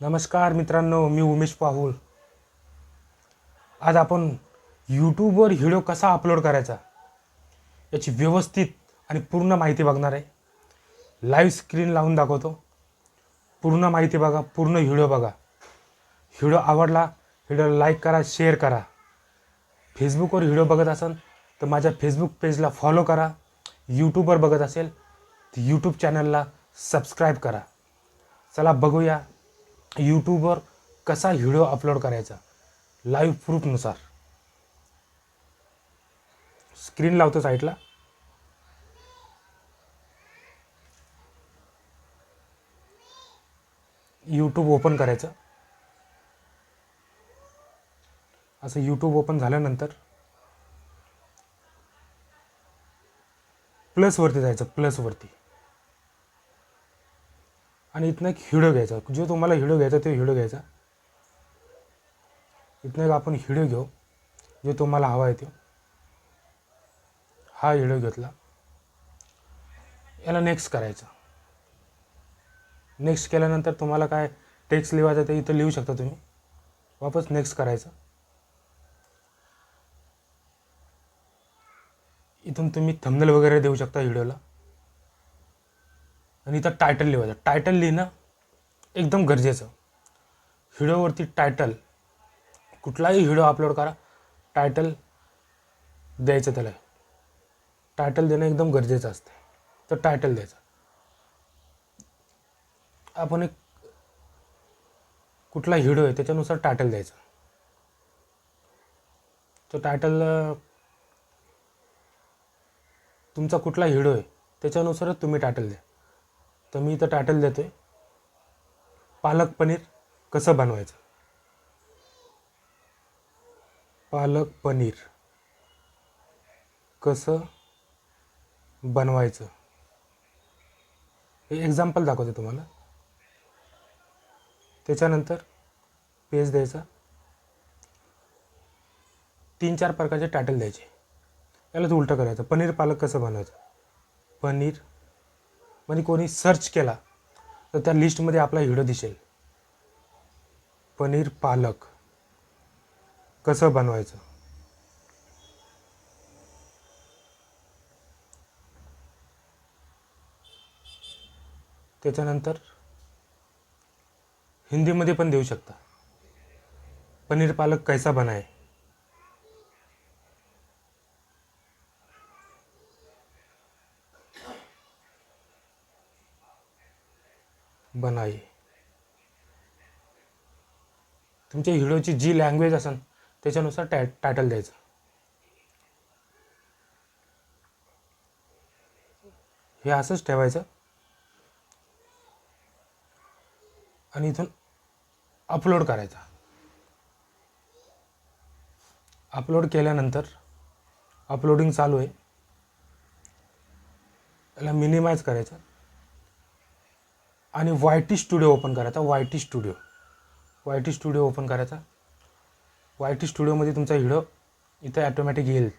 नमस्कार मित्रांनो मी उमेश पाहुल. आज आपण यूट्यूबवर व्हिडिओ कसा अपलोड करायचा याची व्यवस्थित आणि पूर्ण माहिती बघणार आहे. लाईव्ह स्क्रीन लावून दाखवतो. पूर्ण माहिती बघा पूर्ण व्हिडिओ बघा. व्हिडिओ आवडला व्हिडिओ लाईक करा शेअर करा. फेसबुकवर व्हिडिओ बघत असाल तर माझ्या फेसबुक पेजला फॉलो करा. यूट्यूबवर बघत असेल तर यूट्यूब चॅनलला सबस्क्राईब करा. चला बघूया. यूट्यूबवर कसा व्हिडिओ अपलोड करायचा? लाईव्ह प्रूफनुसार स्क्रीन लावतो साईडला यूट्यूब ओपन करायचं. असं यूट्यूब ओपन झाल्यानंतर प्लसवरती जायचं प्लसवरती आणि इथनं एक हिडो घ्यायचा. जो तुम्हाला हिडो घ्यायचा तो हिडो घ्यायचा. इथनं एक आपण हिडो घेऊ. जो तुम्हाला हवा आहे तो. हा हिडो घेतला. याला नेक्स्ट करायचं. नेक्स्ट केल्यानंतर तुम्हाला काय टेक्स्ट लिहायचं ते इथं लिहू शकता तुम्ही. वापस नेक्स्ट करायचं. इथून तुम्ही थंबनेल वगैरे देऊ शकता व्हिडिओला आणि इथं टायटल लिहायचं टायटल लिहिणं एकदम गरजेचं. व्हिडिओवरती टायटल कुठलाही व्हिडिओ अपलोड करा टायटल द्यायचं त्याला. टायटल देणं एकदम गरजेचं असतं. तर टायटल द्यायचं. आपण एक कुठला व्हिडिओ आहे त्याच्यानुसार टायटल द्यायचं. तो टायटल तुमचा कुठला व्हिडिओ आहे त्याच्यानुसारच तुम्ही टायटल द्या. तर मी इथं टायटल देतो आहे पालक पनीर कसं बनवायचं? पालक पनीर कसं बनवायचं? हे एक्झाम्पल दाखवते तुम्हाला. त्याच्यानंतर पेज द्यायचा. तीन चार प्रकारचे टायटल द्यायचे. यालाच उलटं करायचं. पनीर पालक कसं बनवायचं? पनीर म्हणजे कोणी सर्च केला तर त्या लिस्टमध्ये आपला व्हिडिओ दिसेल. पनीर पालक. कसं बनवायचं? त्याच्यानंतर हिंदीमध्ये पण देऊ शकता. पनीर पालक कैसा बनाय बनाई. तुमच्या व्हिडिओची जी लँग्वेज असेल त्याच्यानुसार टॅ टायटल द्यायचं. हे असंच ठेवायचं. आणि इथून अपलोड करायचा. अपलोड केल्यानंतर अपलोडिंग चालू आहे. याला मिनिमाइज करायचं. आणि वाय टी स्टुडिओ ओपन करायचा Y T studio. Y T studio open करायचा. वाय टी स्टुडिओमध्ये तुमचा व्हिडिओ इथं ॲटोमॅटिक येईल.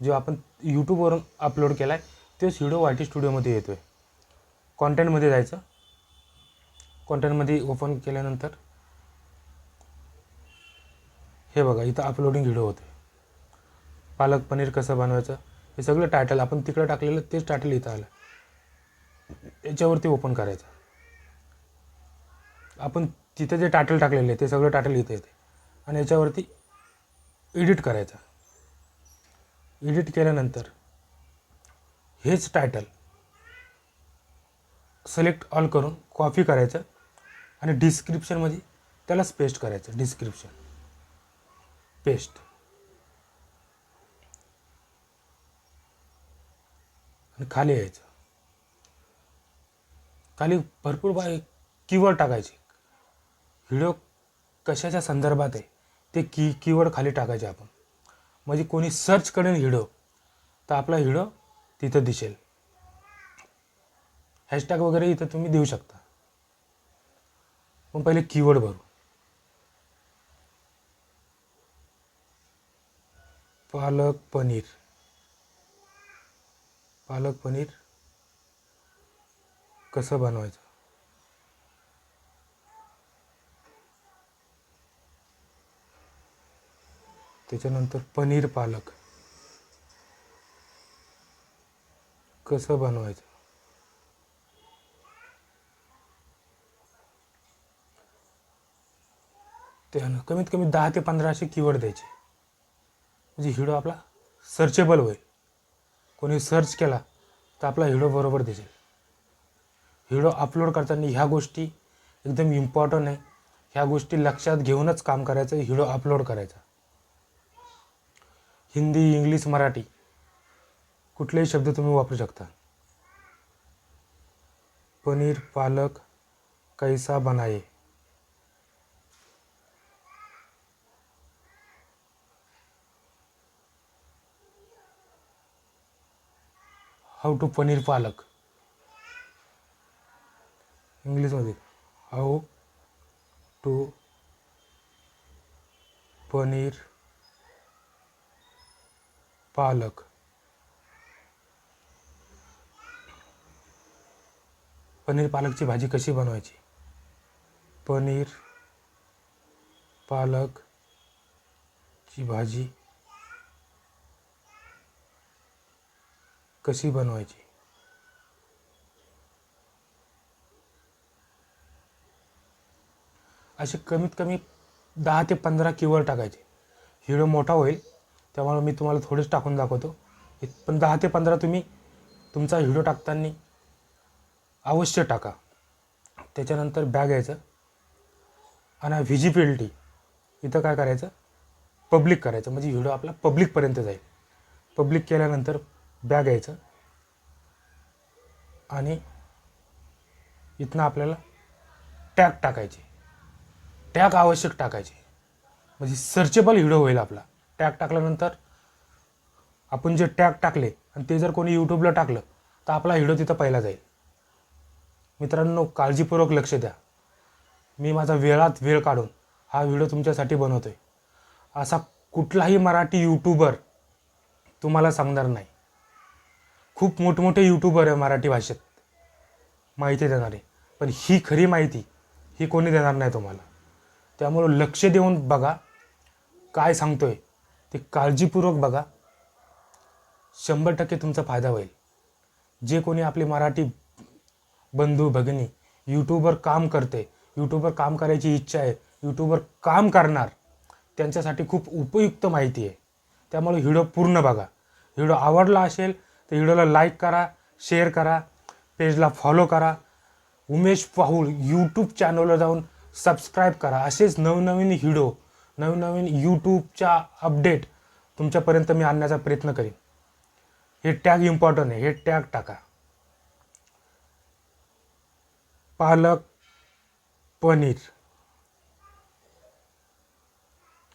जो आपण यूट्यूबवरून अपलोड केला आहे तोच व्हिडिओ वाय टी स्टुडिओमध्ये येतो आहे कॉन्टेंटमध्ये जायचं. कॉन्टेंटमध्ये ओपन केल्यानंतर हे बघा इथं अपलोडिंग व्हिडिओ होते पालक पनीर कसं बनवायचं हे सगळं टायटल आपण तिकडं टाकलेलं तेच टायटल इथं आलं. याच्यावरती ओपन करायचं. आपण तिथे जे टायटल टाकलेले आहे ते सगळं टायटल इथे येते. आणि याच्यावरती एडिट करायचं. एडिट केल्यानंतर हेच टायटल सिलेक्ट ऑल करून कॉपी करायचं आणि डिस्क्रिप्शनमध्ये त्यालाच पेस्ट करायचं. डिस्क्रिप्शन पेस्ट आणि खाली यायचं. खाली भरपूर बा कीवर्ड टाकायचे. व्हिडिओ कशाच्या संदर्भात आहे ते की कीवर्ड खाली टाकायचे आपण. म्हणजे कोणी सर्च करेन व्हिडिओ तर आपला व्हिडिओ तिथं दिसेल. हॅशटॅग वगैरे इथं तुम्ही देऊ शकता. पण पहिले कीवर्ड भरू. पालक पनीर. पालक पनीर कसं बनवायचं? त्याच्यानंतर पनीर पालक. कसं बनवायचं? त्यानं कमीत कमी दहा ते पंधराशे कीवर्ड द्यायचे. म्हणजे हिडो आपला सर्चेबल होईल. कोणी सर्च केला तर आपला हिडो बरोबर दिसेल. हिडो अपलोड करताना ह्या गोष्टी एकदम इम्पॉर्टंट आहे. ह्या गोष्टी लक्षात घेऊनच काम करायचं हिडो अपलोड करायचा. हिंदी इंग्लिश मराठी. कुठलेही शब्द तुम्ही वापरू शकता. पनीर पालक कैसा बनाये हाऊ टू पनीर पालक? इंग्लिशमध्ये. हाऊ टू पनीर पालक. पनीर पालकची भाजी कशी बनवायची? पनीर पालकची भाजी कशी बनवायची? असे कमीत कमी दहा ते पंधरा किवर टाकायचे. व्हिडिओ मोठा होईल त्यामुळे मी तुम्हाला थोडेच टाकून दाखवतो. पण दहा ते पंधरा तुम्ही तुमचा व्हिडिओ टाकताना अवश्य टाका. त्याच्यानंतर बॅग घ्यायचं. आणि व्हिजिबिलिटी इथं काय करायचं? पब्लिक करायचं. म्हणजे व्हिडिओ आपला पब्लिकपर्यंत जाईल. पब्लिक केल्यानंतर बॅग घ्यायचं. आणि इथनं आपल्याला टॅग टाकायचे. टॅग आवश्यक टाकायचे. म्हणजे सर्चेबल व्हिडिओ होईल आपला. टॅग टाकल्यानंतर आपण जे टॅग टाकले आणि ते जर कोणी यूट्यूबला टाकलं तर आपला व्हिडिओ तिथं पहिला जाईल. मित्रांनो काळजीपूर्वक लक्ष द्या. मी माझा वेळात वेळ काढून हा व्हिडिओ तुमच्यासाठी बनवतो आहे असा कुठलाही मराठी यूट्यूबर तुम्हाला सांगणार नाही. खूप मोठमोठे यूट्यूबर आहे मराठी भाषेत. माहिती देणारे. पण ही खरी माहिती ही कोणी देणार नाही तुम्हाला. त्यामुळं लक्ष देऊन बघा काय सांगतो आहे ते काळजीपूर्वक बघा. शंभर टक्के तुमचा फायदा होईल. जे कोणी आपले मराठी बंधू भगिनी यूट्यूबवर काम करते यूट्यूबवर काम करायची इच्छा आहे यूट्यूबवर काम करणार त्यांच्यासाठी खूप उपयुक्त माहिती आहे. त्यामुळे व्हिडिओ पूर्ण बघा. व्हिडिओ आवडला असेल तर व्हिडिओला लाईक करा शेअर करा पेजला फॉलो करा. उमेश पाहुल यूट्यूब चॅनलला जाऊन सबस्क्राईब करा. असेच नवनवीन व्हिडिओ नवीन नवीन यूट्यूबच्या अपडेट तुमच्यापर्यंत मी आणण्याचा प्रयत्न करीन. हे टॅग इम्पॉर्टंट आहे. हे टॅग टाका. पालक पनीर.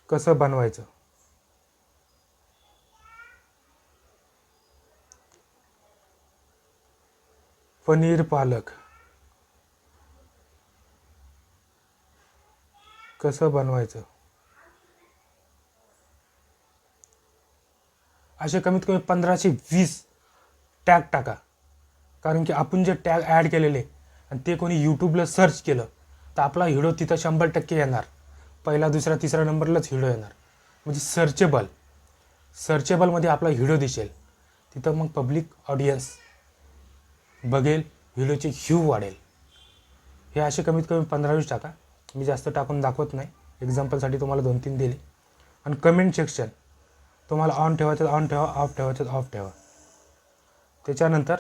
कसं बनवायचं? पनीर पालक. कसं बनवायचं? असे कमीत कमी पंधराशे वीस टॅग टाका. कारण की आपण जे टॅग ॲड केलेले आणि ते कोणी यूट्यूबला सर्च केलं तर आपला व्हिडिओ तिथं शंभर टक्के येणार. पहिला दुसरा तिसरा नंबरलाच व्हिडिओ येणार. म्हणजे सर्चेबल सर्चेबलमध्ये आपला व्हिडिओ दिसेल. तिथं मग पब्लिक ऑडियन्स बघेल व्हिडिओचे ह्यू वाढेल. हे असे कमीत कमी पंधरा वीस टाका. मी जास्त टाकून दाखवत नाही. एक्झाम्पलसाठी तुम्हाला दोन तीन दिले. आणि कमेंट सेक्शन तुम्हाला ऑन ठेवायचं ऑन ठेवा ऑफ ठेवायचं ऑफ ठेवा. त्याच्यानंतर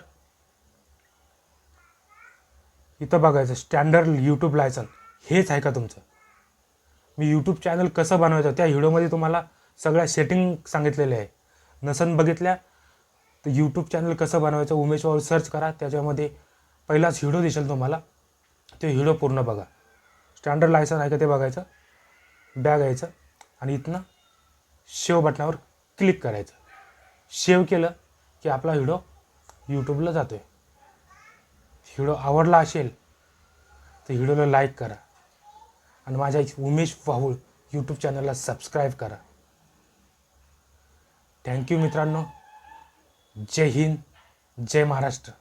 इथं बघायचं स्टँडर्ड यूट्यूब लायसन हेच आहे का तुमचं? मी यूट्यूब चॅनल कसं बनवायचं त्या व्हिडिओमध्ये तुम्हाला सगळ्या सेटिंग सांगितलेल्या आहे. नसन बघितल्या तर यूट्यूब चॅनल कसं बनवायचं उमेशवर सर्च करा त्याच्यामध्ये पहिलाच व्हिडिओ दिसेल तुम्हाला. ते व्हिडिओ पूर्ण बघा. स्टँडर्ड लायसन आहे का ते बघायचं? बॅग यायचं. आणि इथनं शेव बटनावर क्लिक करायचं. शेव केलं की आपला व्हिडिओ यूट्यूबला जातो आहे व्हिडिओ आवडला असेल तर व्हिडिओला लाईक करा. आणि माझ्या उमेश पाहुळ यूट्यूब चॅनलला सबस्क्राईब करा. थँक्यू मित्रांनो. जय हिंद जय महाराष्ट्र.